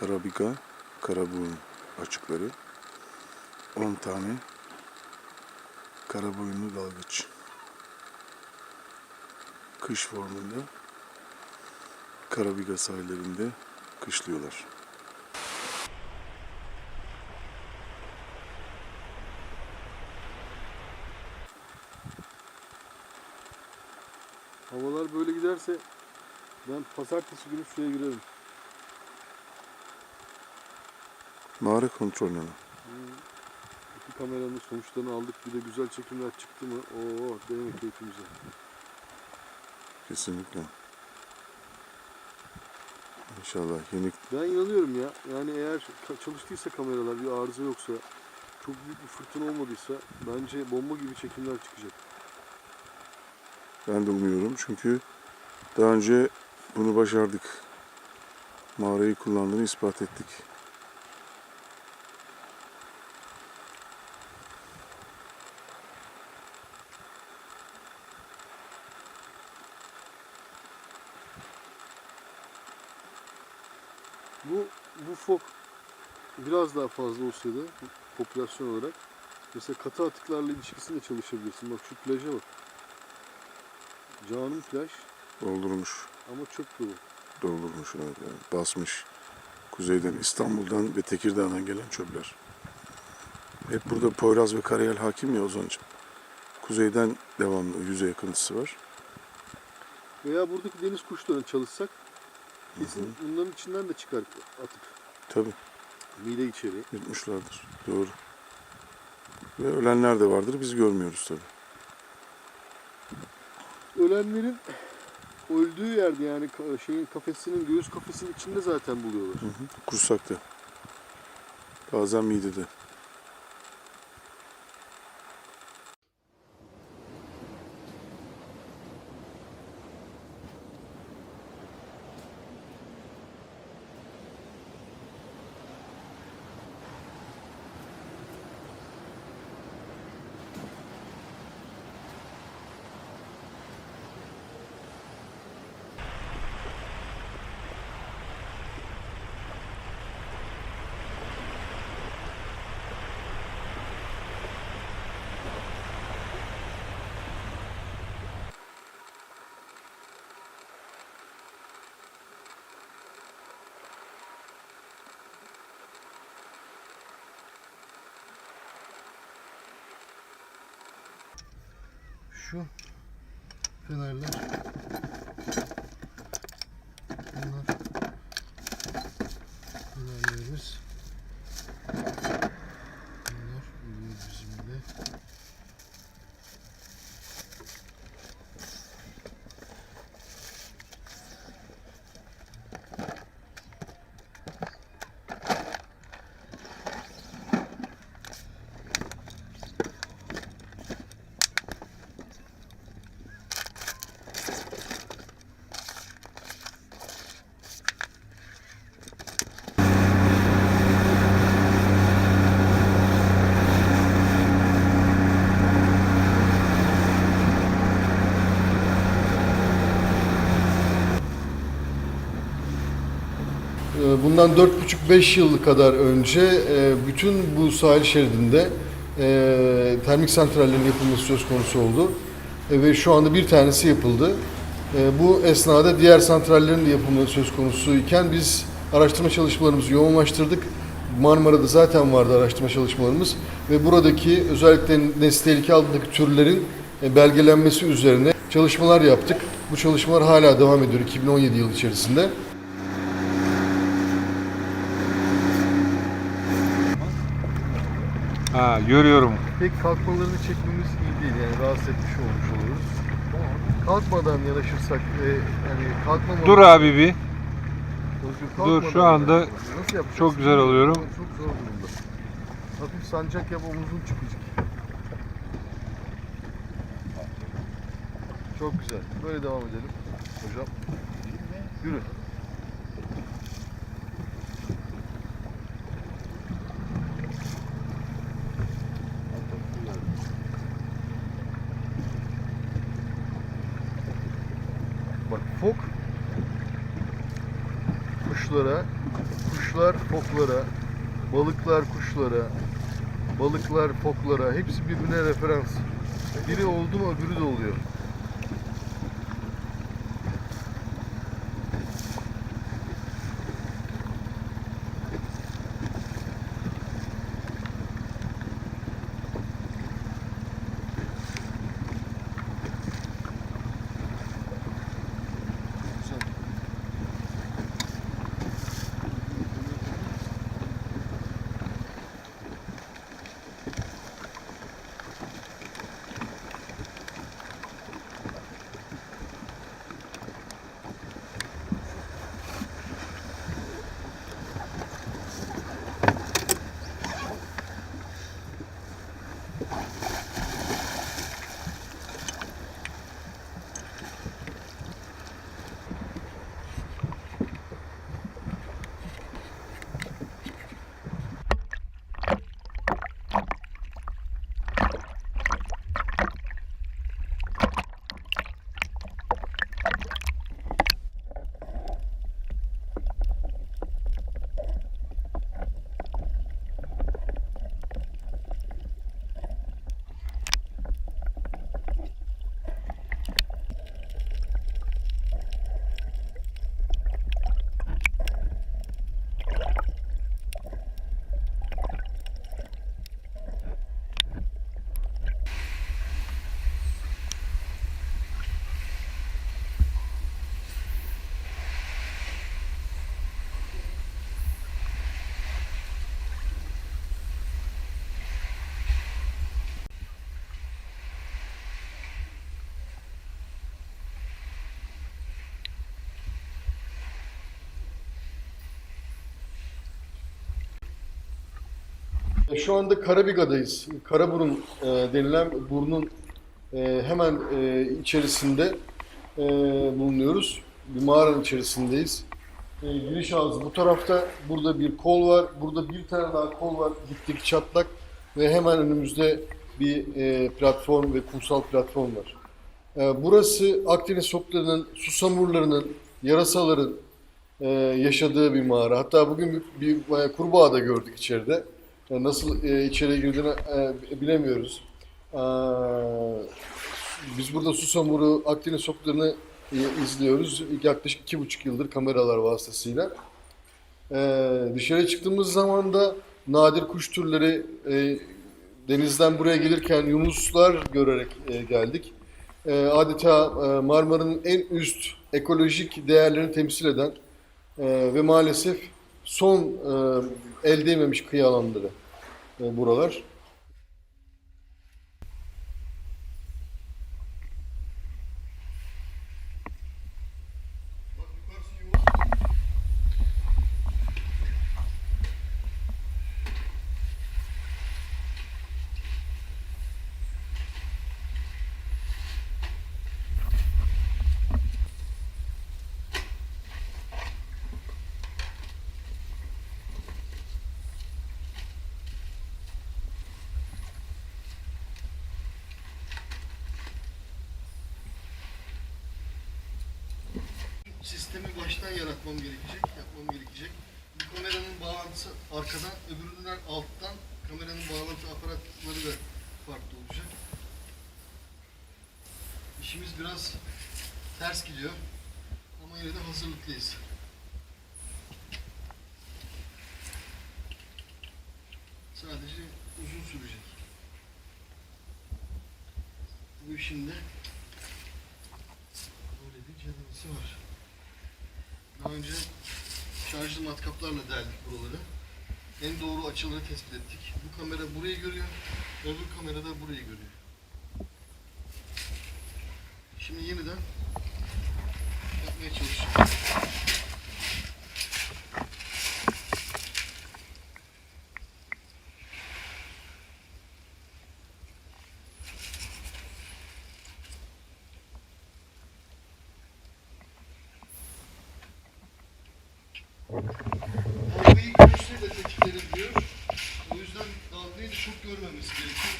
Karabiga, karaburun açıkları. 10 tane karaboyunlu dalgıç. Kış formunda Karabiga sahillerinde kışlıyorlar. Havalar böyle giderse ben pazartesi günü suya girerim. Mağara kontrolü mü? İki kameranın sonuçlarını aldık. Bir de güzel çekimler çıktı mı? Oo, denemek keyfimize. Kesinlikle. İnşallah yeni Ben inanıyorum ya. Yani eğer çalıştıysa kameralar, bir arıza yoksa, çok büyük bir fırtına olmadıysa bence bomba gibi çekimler çıkacak. ben de umuyorum çünkü daha önce bunu başardık. Mağarayı kullandığını ispat ettik. Bu bu fok biraz daha fazla olsaydı popülasyon olarak mesela katı atıklarla ilişkisinde çalışabilirsin. Bak şu plaja bak. Canım plaj Doldurmuş, ama çöp dolu. doldurmuş, evet, evet. basmış. Kuzeyden, İstanbul'dan ve Tekirdağ'dan gelen çöpler. Hep burada Poyraz ve Karayel hakim ya Ozan'cığım. Kuzeyden devamlı yüzey akıntısı var. Veya buradaki deniz kuşlarına çalışsak kesin bunların içinden de çıkar atık. Tabii Mide içeri. yutmuşlardır. Doğru. Ve ölenler de vardır. Biz görmüyoruz tabii. Ölenlerin öldüğü yerde yani şeyin kafesinin göğüs kafesinin içinde zaten buluyorlar. Hı hı. Kursakta. Bazen midede. Şu fenerler Bundan 4,5-5 yıl kadar önce e, bütün bu sahil şeridinde e, termik santrallerin yapılması söz konusu oldu. E, Ve şu anda bir tanesi yapıldı. E, Bu esnada diğer santrallerin de yapılması söz konusu iken biz araştırma çalışmalarımızı yoğunlaştırdık. Marmara'da zaten vardı araştırma çalışmalarımız ve buradaki özellikle nesli tehlike altındaki türlerin e, belgelenmesi üzerine çalışmalar yaptık. Bu çalışmalar hala devam ediyor 2017 yılı içerisinde. Ha görüyorum. pek kalkmalarını çekmemiz iyi değil yani rahatsız etmiş olmuş oluruz. Kalkmadan yanaşırsak ve yani kalkmamalı. Dur abi bir. Dur, şu anda yapacağız? çok güzel alıyorum. Çok zor durumda. Hafif sancak yap omuzun çıkacak. Çok güzel. Böyle devam edelim. Hocam. Yürü. Bak fok kuşlara kuşlar foklara, balıklar kuşlara, balıklar foklara hepsi birbirine referans. Biri oldu mu öbürü de oluyor. Şu anda Karabiga'dayız. Karaburun e, denilen burnun e, hemen e, içerisinde e, bulunuyoruz. Bir mağaranın içerisindeyiz. E, giriş ağzı bu tarafta. Burada bir kol var. Burada bir tane daha kol var. Gittik çatlak. Ve hemen önümüzde bir e, platform ve kumsal platform var. E, burası Akdeniz soklarının, susamurlarının, yarasaların e, yaşadığı bir mağara. Hatta bugün bir, bir e, kurbağa da gördük içeride. Yani nasıl e, içeri girdiğini e, bilemiyoruz. Aa, biz burada Susamur'u, Akdeniz soklarını e, izliyoruz. Yaklaşık iki buçuk yıldır kameralar vasıtasıyla. E, dışarı çıktığımız zaman da nadir kuş türleri e, denizden buraya gelirken yunuslar görerek e, geldik. E, adeta e, Marmara'nın en üst ekolojik değerlerini temsil eden e, ve maalesef son e, el değmemiş kıyı alanları e, buralar. Sistemi baştan yaratmam gerekecek, yapmam gerekecek. Bu kameranın bağlantısı arkadan, öbüründen alttan. Kameranın bağlantı aparatları da farklı olacak. İşimiz biraz ters gidiyor. Ama yine de hazırlıklıyız. Sadece uzun sürecek. Bu işin de böyle bir cedvesi var. Daha önce şarjlı matkaplarla deldik buraları. En doğru açıları tespit ettik. Bu kamera burayı görüyor, öbür kamera da burayı görüyor. Şimdi yeniden yapmaya çalışacağım. Görüşüyle tetkik ediliyor. O yüzden dalgayı da çok görmemesi gerekiyor.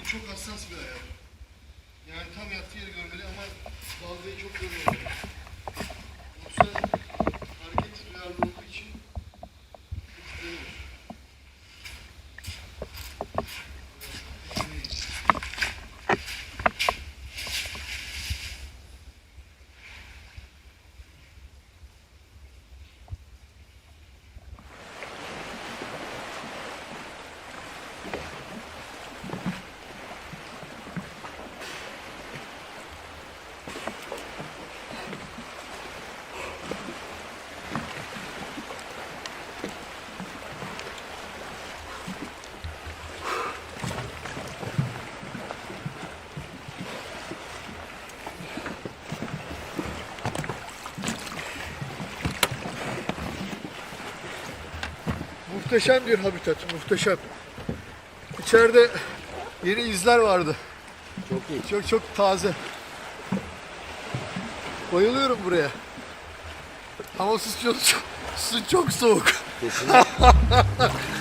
Bu çok hassas bir ayar. Yani tam yattığı yeri görmeli ama dalgayı çok görmemeli. Muhteşem bir habitat, muhteşem. İçeride yeni izler vardı. Çok iyi. Çok çok taze. Bayılıyorum buraya. Ama su çok, su çok soğuk. Kesinlikle.